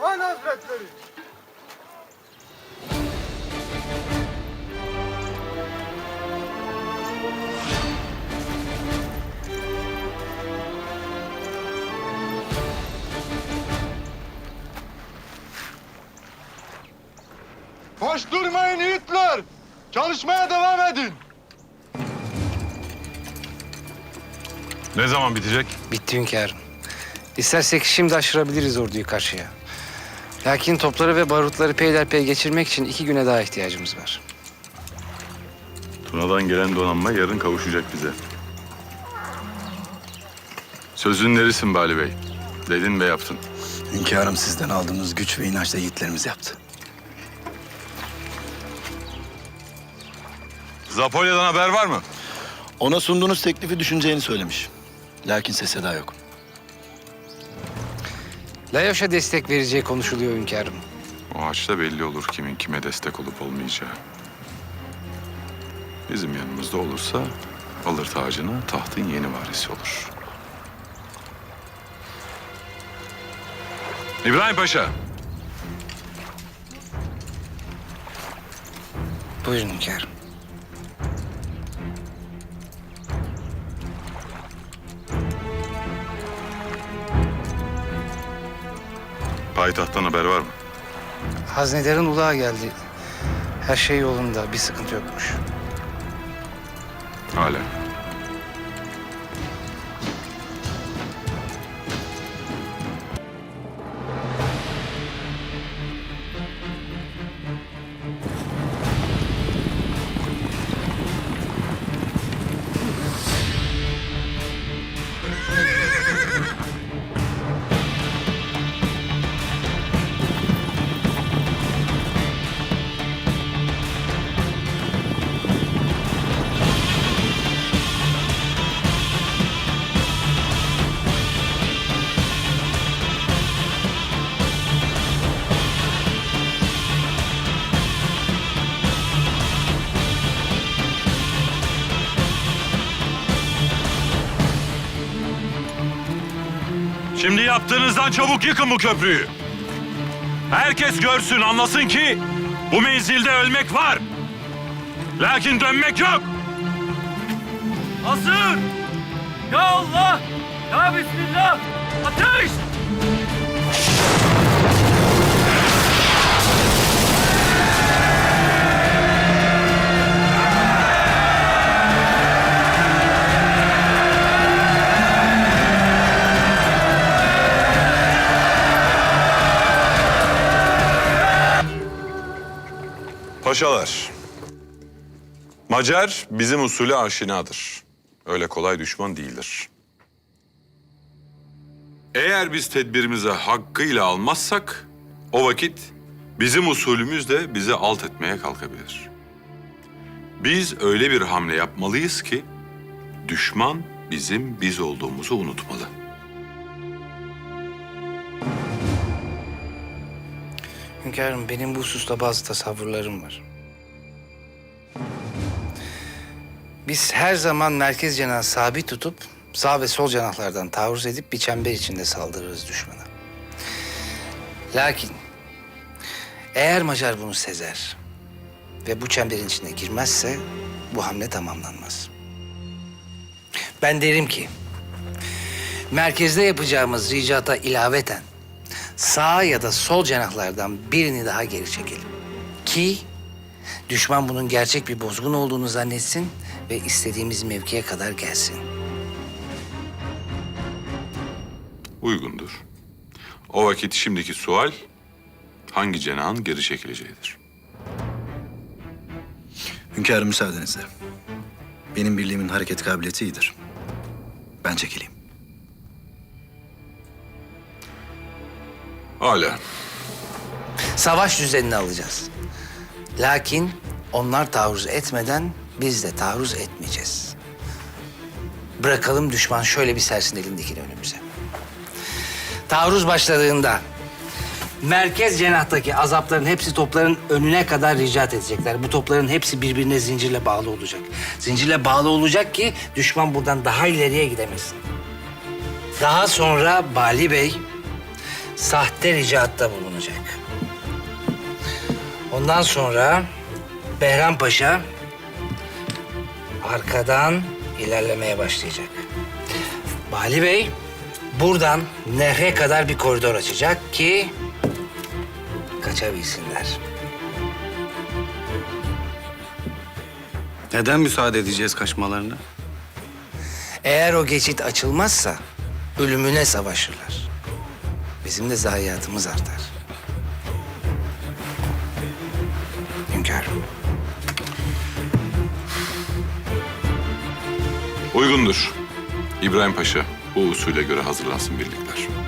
Han Hazretleri. Boş durmayın yiğitler. Çalışmaya devam edin. Ne zaman bitecek? Bitti hünkârım. İstersek şimdi aşırabiliriz orduyu karşıya. Lakin topları ve barutları peyderpey geçirmek için iki güne daha ihtiyacımız var. Tuna'dan gelen donanma yarın kavuşacak bize. Sözün nerisin Bali Bey? Dedin ve yaptın. Hünkârım sizden aldığımız güç ve inançla yiğitlerimiz yaptı. Zapolya'dan haber var mı? Ona sunduğunuz teklifi düşüneceğini söylemiş. Lakin ses seda yok. Layoş'a destek vereceği konuşuluyor hünkârım. O haçta belli olur kimin kime destek olup olmayacağı. Bizim yanımızda olursa alır tacını tahtın yeni varisi olur. İbrahim Paşa, Buyurun hünkârım. Payitahttan haber var mı? Haznedarın ulağa geldi. Her şey yolunda, bir sıkıntı yokmuş. Hala. Şimdi yaptığınızdan çabuk yıkın bu köprüyü. Herkes görsün, anlasın ki bu menzilde ölmek var. Lakin dönmek yok. Hazır! Ya Allah! Ya Bismillah! Ateş! Paşalar, Macar bizim usulü aşinadır. Öyle kolay düşman değildir. Eğer biz tedbirimizi hakkıyla almazsak, o vakit bizim usulümüz de bizi alt etmeye kalkabilir. Biz öyle bir hamle yapmalıyız ki, düşman bizim biz olduğumuzu unutmalı. Hünkârım benim bu hususta bazı tasavvurlarım var. Biz her zaman merkez cenahı sabit tutup sağ ve sol cenahlardan taarruz edip bir çember içinde saldırırız düşmana. Lakin eğer Macar bunu sezer ve bu çemberin içine girmezse bu hamle tamamlanmaz. Ben derim ki merkezde yapacağımız ricata ilaveten sağ ya da sol cenahlardan birini daha geri çekelim. Ki düşman bunun gerçek bir bozgun olduğunu zannetsin ve istediğimiz mevkiye kadar gelsin. Uygundur. O vakit şimdiki sual hangi cenahın geri çekileceğidir. Hünkârım müsaadenizle. Benim birliğimin hareket kabiliyeti iyidir. Ben çekileyim. Hala. Savaş düzenini alacağız. Lakin onlar taarruz etmeden biz de taarruz etmeyeceğiz. Bırakalım düşman şöyle bir sersin elindekini önümüze. Taarruz başladığında merkez cenahtaki azapların hepsi topların önüne kadar ricat edecekler. Bu topların hepsi birbirine zincirle bağlı olacak. Zincirle bağlı olacak ki düşman buradan daha ileriye gidemesin. Daha sonra Bali Bey sahte ricatta bulunacak. Ondan sonra Behram Paşa arkadan ilerlemeye başlayacak. Bali Bey buradan nehre kadar bir koridor açacak ki kaçabilsinler. Neden müsaade edeceğiz kaçmalarına? Eğer o geçit açılmazsa ölümüne savaşırlar. Bizim de zayiatımız artar. Hünkârım. Uygundur. İbrahim Paşa bu usule göre hazırlansın birlikler.